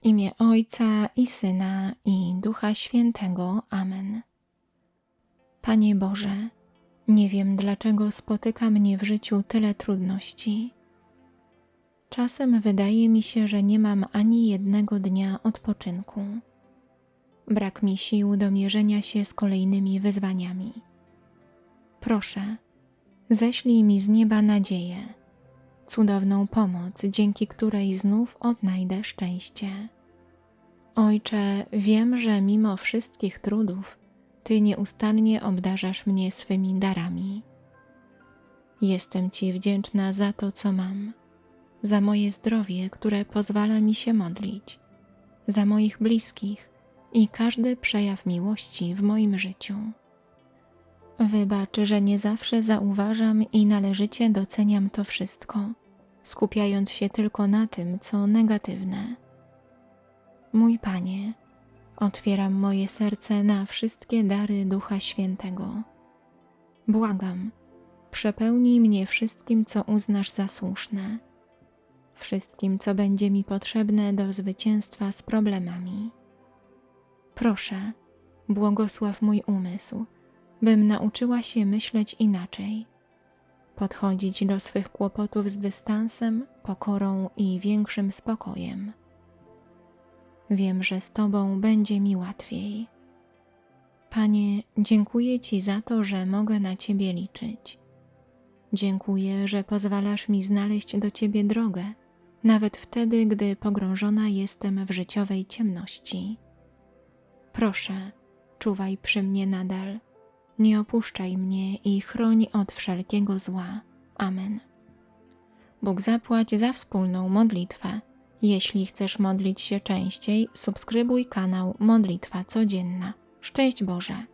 W imię Ojca i Syna i Ducha Świętego. Amen. Panie Boże, nie wiem dlaczego spotyka mnie w życiu tyle trudności. Czasem wydaje mi się, że nie mam ani jednego dnia odpoczynku. Brak mi sił do mierzenia się z kolejnymi wyzwaniami. Proszę, ześlij mi z nieba nadzieję, cudowną pomoc, dzięki której znów odnajdę szczęście. Ojcze, wiem, że mimo wszystkich trudów, Ty nieustannie obdarzasz mnie swymi darami. Jestem Ci wdzięczna za to, co mam, za moje zdrowie, które pozwala mi się modlić, za moich bliskich i każdy przejaw miłości w moim życiu. Wybacz, że nie zawsze zauważam i należycie doceniam to wszystko, skupiając się tylko na tym, co negatywne. Mój Panie, otwieram moje serce na wszystkie dary Ducha Świętego. Błagam, przepełnij mnie wszystkim, co uznasz za słuszne, wszystkim, co będzie mi potrzebne do zwycięstwa z problemami. Proszę, błogosław mój umysł, bym nauczyła się myśleć inaczej, podchodzić do swych kłopotów z dystansem, pokorą i większym spokojem. Wiem, że z Tobą będzie mi łatwiej. Panie, dziękuję Ci za to, że mogę na Ciebie liczyć. Dziękuję, że pozwalasz mi znaleźć do Ciebie drogę, nawet wtedy, gdy pogrążona jestem w życiowej ciemności. Proszę, czuwaj przy mnie nadal, nie opuszczaj mnie i chroń od wszelkiego zła. Amen. Bóg zapłać za wspólną modlitwę. Jeśli chcesz modlić się częściej, subskrybuj kanał Modlitwa Codzienna. Szczęść Boże!